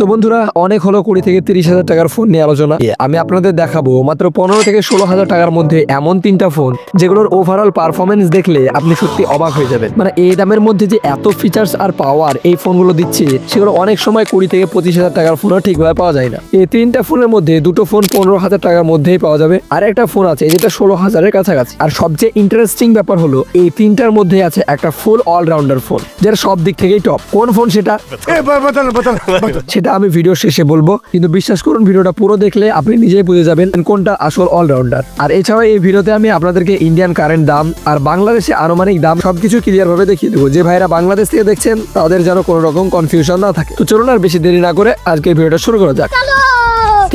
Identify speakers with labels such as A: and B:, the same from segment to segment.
A: তো বন্ধুরা অনেক হলো কুড়ি থেকে তিরিশ হাজার টাকার ফোন নিয়ে আলোচনা। আমি আপনাদের দেখাবো মাত্র পনেরো থেকে ষোলো হাজার টাকার মধ্যে এমন তিনটা ফোন যেগুলোর ওভারঅল পারফরমেন্স দেখলে আপনি সত্যি অবাক হয়ে যাবেন। মানে এই দামের মধ্যে যে এত ফিচার্স আর পাওয়ার এই ফোনগুলো দিচ্ছে সেগুলো অনেক সময় কুড়ি থেকে পঁচিশ হাজার টাকার ফোনও ঠিকভাবে পাওয়া যায় না। এই তিনটা ফোনের মধ্যে দুটো ফোন পনেরো হাজার টাকার মধ্যেই পাওয়া যাবে। আর একটা ফোন আছে যেটা ষোলো হাজারের কাছাকাছি। আর সবচেয়ে ইন্টারেস্টিং ব্যাপার হলো এই তিনটার মধ্যে আছে একটা ফুল অলরাউন্ডার ফোন যেটা সব দিক থেকেই টপ কোন ফোন সেটা এটা আমি ভিডিও শেষে বলব। কিন্তু বিশ্বাস করুন ভিডিওটা পুরো দেখলে আপনি নিজেই বুঝে যাবেন কোনটা আসল অলরাউন্ডার আর এছাড়া এই ভিডিওতে আমি আপনাদেরকে ইন্ডিয়ান কারেন্ট দাম আর বাংলাদেশে আনুমানিক দাম সবকিছু ক্লিয়ার ভাবে দেখিয়ে দেবো। যে ভাইরা বাংলাদেশ থেকে দেখছেন, তাদের যেন কোনো রকম কনফিউশন না থাকে। তো চলুন আর বেশি দেরি না করে আজকে ভিডিওটা শুরু করা যাক।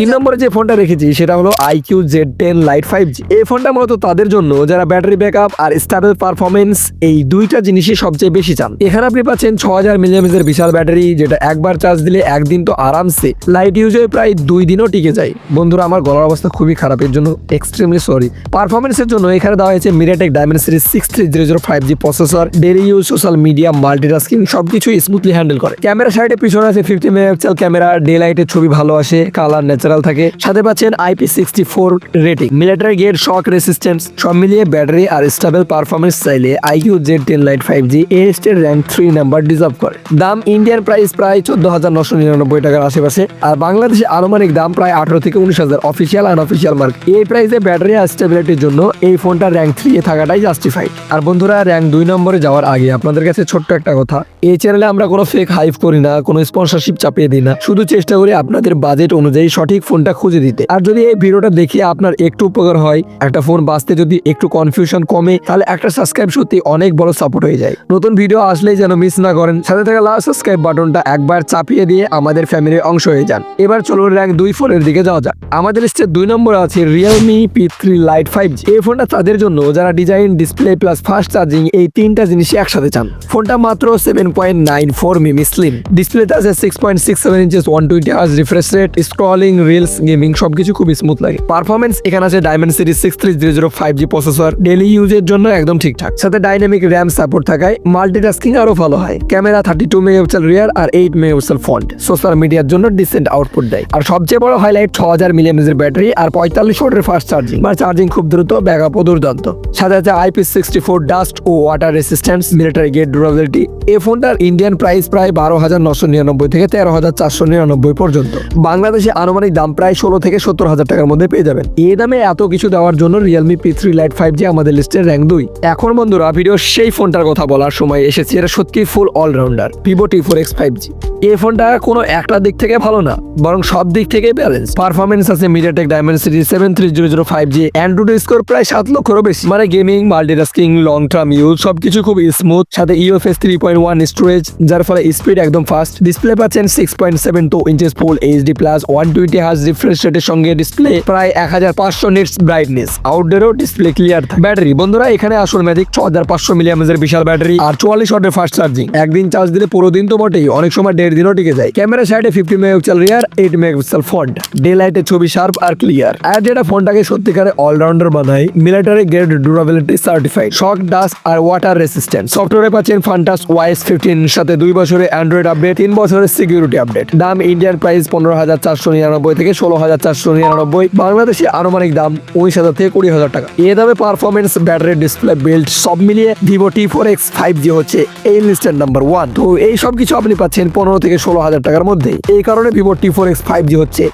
A: তিন নম্বরে যে ফোনটা রেখেছি, সেটা হলো iQOO Z ten lite five G এই ফোনটা মূলত তাদের জন্য যারা ব্যাটারি ব্যাকআপ আর স্টেবল পারফরমেন্স এই দুইটা জিনিসই সবচেয়ে বেশি চান। এখানে আপনি পাচ্ছেন ছ হাজার মিলিয়ামেজের বিশাল ব্যাটারি, যেটা একবার চার্জ দিলে একদিন তো আরামসে লাইট ইউজে প্রায় দুই দিনও টিকে যায়। বন্ধুরা, আমার গলার অবস্থা খুবই খারাপ, এর জন্য এক্সট্রিমলি সরি পারফরমেন্সের জন্য এখানে দেওয়া হয়েছে MediaTek diamond series six three zero zero five G processor daily use social media multitasking সবকিছুই স্মুথলি হ্যান্ডেল করে। ক্যামেরা সাইডে পিছনে আছে ফিফটি মেগাপিক্সেল ক্যামেরা ডে লাইটের ছবি ভালো আসে কালার ন্যাচারাল থাকে। সাথে পাচ্ছেন IP sixty four rating. Military grade shock resistance, সব মিলিয়ে ব্যাটারি আর স্টেবল পারফরমেন্স চাইলে iQOO Z ten lite five G এর র্যাঙ্ক থ্রি নাম্বার ডিজার্ভ করে। দাম ইন্ডিয়ান প্রাইস প্রায় চোদ্দ হাজার নশো নিরানব্বই টাকার আশেপাশে। আর বাংলাদেশে আনুমানিক দাম প্রায় আঠারো থেকে উনিশ হাজার। Official, unofficial mark. এই প্রাইসে ব্যাটারি আর স্টেবিলিটির জন্য এই ফোনটা র্যাঙ্ক থ্রি এ থাকাটাই জাস্টিফাইড আর বন্ধুরা র্যাঙ্ক দুই নম্বরে যাওয়ার আগে আপনাদের কাছে ছোট্ট একটা কথা। এই চ্যানেলে আমরা কোনো ফেক হাইপ করি না, কোনো স্পন্সরশিপ চাপিয়ে দিই না। শুধু চেষ্টা করি আপনাদের বাজেট অনুযায়ী সঠিক ফোনটা খুঁজে দিতে। আর যদি এই ভিডিওটা দেখে আপনার একটু উপকার হয়, একটা ফোন বাঁচতে যদি একটু কনফিউশন কমে, তাহলে একটা সাবস্ক্রাইব সত্যি অনেক বড় সাপোর্ট হয়ে যায়। নতুন ভিডিও আসলেই যেন মিস না করেন, সাথে থাকা লাস্ট সাবস্ক্রাইব বাটনটা একবার চাপিয়ে দিয়ে আমাদের ফ্যামিলির অংশ হয়ে যান। এবার চলুন র্যাঙ্ক দুই ফোনের দিকে যাওয়া যাক। আমাদের লিস্টে দুই নম্বরে আছে Realme P three lite five G এই ফোনটা তাদের জন্য, যারা design display plus fast charging এই তিনটা জিনিস একসাথে চান। ফোনটা মাত্র seven point nine four mm slim ডিসপ্লেতে আছে six point six seven inches one twenty hertz refresh scrolling reels gaming সবকিছু খুব স্মুথ লাগে। পারফরমেন্স এখানে আছে diamond series six three zero zero five G processor daily ইউজের জন্য একদম ঠিকঠাক। সাথে ডাইনামিক র্যাম সাপোর্ট থাকায় মাল্টিটাস্কিং আরও ভালো হয়। Camera thirty two megapixel rear আর এইট মেগাপিক্সেল ফ্রন্ট সোশ্যাল মিডিয়ার জন্য ডিসেন্ট আউটপুট দেয়। আর সবচেয়ে বড় হাইলাইট ছ হাজার মিলিয়ামেজের ব্যাটারি আর পঁয়তাল্লিশ ওয়াটের ফাস্ট চার্জিং বা চার্জিং খুব দ্রুত ব্যাকআপও দুর্দান্ত। সাথে আছে আইপি সিক্সটি ফোর ডাস্ট ও water resistance military grade durability এই ফোনটার ইন্ডিয়ান প্রাইস প্রায় বারো হাজার নশো নিরানব্বই থেকে তেরো হাজার চারশো নিরানব্বই পর্যন্ত। বাংলাদেশে আনুমানিক দাম প্রায় ষোলো থেকে সত্তর হাজার টাকার মধ্যে পেয়ে যাবেন। এই দামে এত কিছু দেওয়ার জন্য Realme P three lite five G আমাদের লিস্টের র্যাঙ্ক দুই। এখন বন্ধুরা ভিডিও সেই ফোনটার কথা বলার সময় এসেছে। এটা সত্যি full allrounder Vivo T four X five G এই ফোনটা কোনো একটা দিক থেকে ভালো না, বরং সব দিক থেকে ব্যালেন্স পারফরমেন্স আছে MediaTek series seven three zero zero five G Android score প্রায় সাত লক্ষেরও বেশি। মানে gaming multitasking long term use সবকিছু খুব স্মুথ সাথে UFS three point one storage যার ফলে স্পিড একদম ফাস্ট ডিসপ্লে পাচ্ছেন six point seven two inches full HD plus one twenty hertz refresh রেটের সঙ্গে ডিসপ্লে প্রায় এক হাজার পাঁচশো নিটস ব্রাইটনেস আউটডোরও ডিসপ্লে ক্লিয়ার ব্যাটারি বন্ধুরা, এখানে আসল ম্যাজিক ছ হাজার পাঁচশো মিলিয়ামেজের বিশাল ব্যাটারি আর চুয়াল্লিশ ওয়াটের ফাস্ট চার্জিং একদিন চার্জ দিলে পুরো দিন তো বটেই, অনেক সময় দেড় দিনও টিকে যায়। ক্যামেরা সাইডে fifty megapixel rear eight megapixel front day লাইটের ছবি শার্প আর ক্লিয়ার আর যেটা ফোনটাকে সত্যিকারে অলরাউন্ডার বানায় military grade durability certified shock dust আর ওয়াটার রেসিস্ট্যান্ট সফটওয়্যারে পাচ্ছেন ফান্টাস ওয়াইস ফিফটিন, সাথে দুই বছরের অ্যান্ড্রয়েড আপডেট তিন বছরের সিকিউরিটি আপডেট দাম ইন্ডিয়ান প্রাইস পনেরো হাজার চারশো নিরানব্বই থেকে ষোলো হাজার চারশো নিরানব্বই। বাংলাদেশে আনুমানিক দাম উনিশ হাজার থেকে কুড়ি হাজার টাকা। এ দামে পারফরমেন্স ব্যাটারি ডিসপ্লে বিল্ড সব মিলিয়ে Vivo T four X five G হচ্ছে এই লিস্টের নাম্বার ওয়ান তো এই সব কিছু আপনি পাচ্ছেন পনেরো থেকে ষোলো হাজার টাকার মধ্যে। এই কারণে Vivo T four X five G হচ্ছে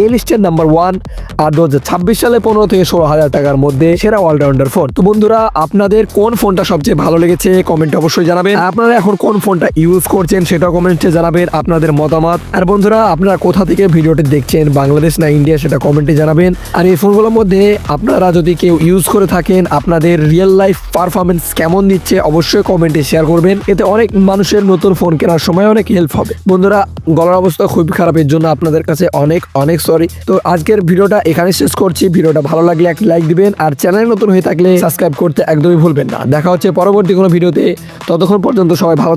A: এই লিস্টের নাম্বার ওয়ান আর দু ছাব্বিশ সালে পনেরো থেকে ষোলো হাজার টাকার মধ্যে সেরা অলরাউন্ডার ফোন তো বন্ধুরা, আপনাদের কোন ফোনটা সবচেয়ে ভালো লেগেছে? কমেন্টে অবশ্যই জানাবেন। আপনারা এখন কোন ফোনটা ইউজ করছেন সেটা কমেন্টে জানাবেন আপনাদের মতামত। আর বন্ধুরা, আপনারা কোথা থেকে ভিডিওটি দেখছেন, বাংলাদেশ না ইন্ডিয়া সেটা কমেন্টে জানাবেন। আর এই ফোনগুলোর মধ্যে আপনারা যদি কেউ ইউজ করে থাকেন, আপনাদের রিয়েল লাইফ পারফরমেন্স কেমন দিচ্ছে অবশ্যই কমেন্টে শেয়ার করবেন। এতে অনেক মানুষের নতুন ফোন কেনার সময় অনেক হেল্প হবে। বন্ধুরা, গলার অবস্থা খুবই খারাপের জন্য আপনাদের কাছে অনেক অনেক সরি তো আজকের ভিডিওটা এখানে শেষ করছি। ভিডিওটা ভালো লাগলে একটি লাইক দিবেন। আর চ্যানেল নতুন হয়ে থাকলে সাবস্ক্রাইব করতে একদমই ভুলবেন না। দেখা হচ্ছে পরবর্তী কোনো ভিডিওতে। ততক্ষণ পর্যন্ত সবাই ভালো